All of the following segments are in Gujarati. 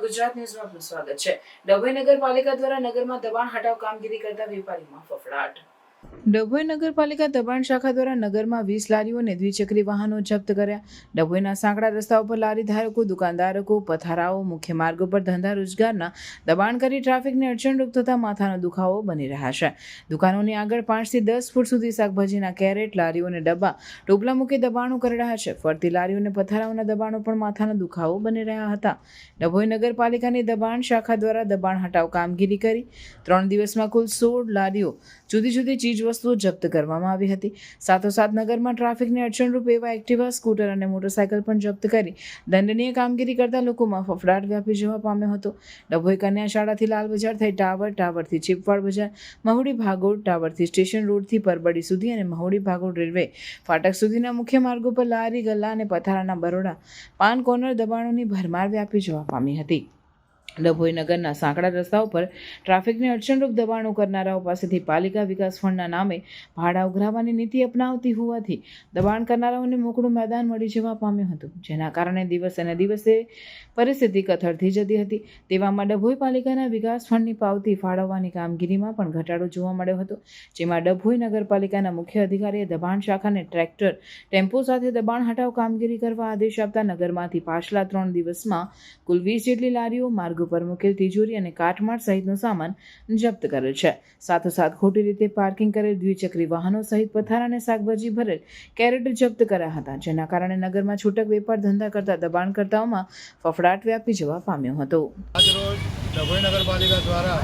ગુજરાત ન્યૂઝમાં આપનું સ્વાગત છે. ડભોઈ નગરપાલિકા દ્વારા નગરમાં દબાણ હટાવ કામગીરી કરતા વેપારીમાં ફફડાટ. ડભોઈ નગરપાલિકા દબાણ શાખા દ્વારા નગરમાં વીસ લારીઓ અને દ્વિચક્રી વાહનો જપ્ત કર્યા. ડભોઈના સાંકડા રસ્તાઓ ઉપર લારી ધારકો દુકાનદારકો, પથારાઓ, મુખ્ય માર્ગો પર ધંધા રોજગારના દબાણ કરી ટ્રાફિકને અડચણરૂપ થતા માથાનો દુખાવો બની રહ્યા છે. દુકાનોની આગળ પાંચથી દસ ફૂટ સુધી શાકભાજીના કેરેટ લારીઓ અને ડબ્બા, ટોપલા મૂકી દબાણો કરી રહ્યા છે. ફરતી લારીઓ અને પથારાઓના દબાણો પણ માથાનો દુખાવો બની રહ્યા હતા. ડભોઈ નગરપાલિકાની દબાણ શાખા દ્વારા દબાણ હટાવ કામગીરી કરી. ત્રણ દિવસમાં કુલ સોળ લારીઓ જુદી જુદી ચીજ વસ્તુઓ જપ્ત કરવામાં આવી હતી. સાથોસાથ નગરમાં ટ્રાફિકને અડચણરૂપ એવા એક્ટિવા, સ્કૂટર અને મોટરસાયકલ પણ જપ્ત કરી દંડનીય કામગીરી કરતા લોકોમાં ફફડાટ વ્યાપી જવા પામ્યો હતો. ડભોઈ કન્યા શાળાથી લાલ બજાર થઈ ટાવર, ટાવરથી ચીપવાડ બજાર, મહુડી ભાગોળ ટાવરથી સ્ટેશન રોડથી પરબડી સુધી અને મહુડી ભાગોળ રેલવે ફાટક સુધીના મુખ્ય માર્ગો પર લારી, ગલ્લા અને પથારાના બરોડા, પાન કોર્નર દબાણોની ભરમાર વ્યાપી જવા પામી હતી. ડભોઈ નગરના સાંકડા રસ્તા ઉપર ટ્રાફિકને અડચણરૂપ દબાણો કરનારાઓ પાસેથી પાલિકા વિકાસ ફંડના નામે ભાડા ઉઘરાવવાની નીતિ અપનાવતી હોવાથી દબાણ કરનારાઓને મોકળું મેદાન મળી જવા પામ્યું હતું, જેના કારણે દિવસે ને દિવસે પરિસ્થિતિ કથળતી જતી હતી. તેવામાં ડભોઈ પાલિકાના વિકાસ ફંડની પાવતી ફાળવવાની કામગીરીમાં પણ ઘટાડો જોવા મળ્યો હતો, જેમાં ડભોઈ નગરપાલિકાના મુખ્ય અધિકારીએ દબાણ શાખાને ટ્રેક્ટર, ટેમ્પો સાથે દબાણ હટાવ કામગીરી કરવા આદેશ આપતા નગરમાંથી પાછલા ત્રણ દિવસમાં કુલ વીસ જેટલી લારીઓ માર્ગ ઉપર મૂકેલ તિજોરી અને કાટમાળ સહિતનો સામાન જપ્ત કરેલ છે. સાથોસાથ ખોટી રીતે પાર્કિંગ કરેલ દ્વિચક્રી વાહનો સહિત પથારા અને શાકભાજી ભરેલ કેરેટ જપ્ત કર્યા હતા, જેના કારણે નગરમાં છૂટક વેપાર ધંધા કરતા દબાણકર્તાઓમાં ફફડાટ વ્યાપી જવા પામ્યો હતો. આજરોજ ડભોઈ નગરપાલિકા દ્વારા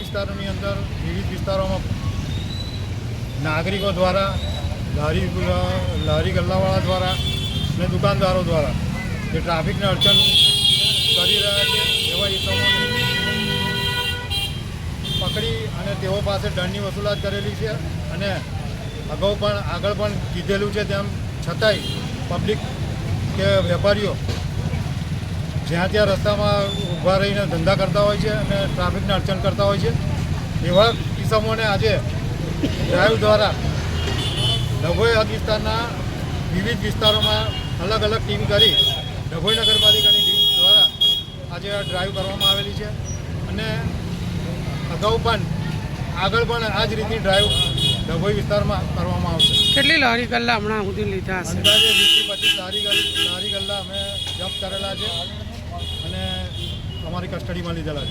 વિસ્તારોની અંદર વિવિધ વિસ્તારોમાં નાગરિકો દ્વારા લારી લારી ગલ્લાવાળા દ્વારા અને દુકાનદારો દ્વારા જે ટ્રાફિકને અડચણ કરી રહ્યા છે, એવા ઇસમોને પકડી અને તેઓ પાસે દંડની વસૂલાત કરેલી છે અને અગાઉ પણ આગળ પણ કીધેલું છે તેમ છતાંય પબ્લિક કે વેપારીઓ જ્યાં ત્યાં રસ્તામાં ઊભા રહીને ધંધા કરતા હોય છે અને ટ્રાફિકને અડચણ કરતા હોય છે, એવા કિસ્સાઓને આજે ડ્રાઈવ દ્વારા ડભોઈ હદ વિસ્તારના વિવિધ વિસ્તારોમાં અલગ અલગ ટીમ કરી ડભોઈ નગરપાલિકાની ટીમ દ્વારા આજે આ ડ્રાઈવ કરવામાં આવેલી છે અને અગાઉ પણ આગળ પણ આ જ રીતની ડ્રાઈવ ડભોઈ વિસ્તારમાં કરવામાં આવશે. કેટલી લારી ગલ્લા હમણાં સુધી લીધા હશે? અંદાજે વીસથી પચીસ લારી લારી ગલ્લા અમે જપ્ત કરેલા છે અને અમારી કસ્ટડીમાં લીધેલા છે.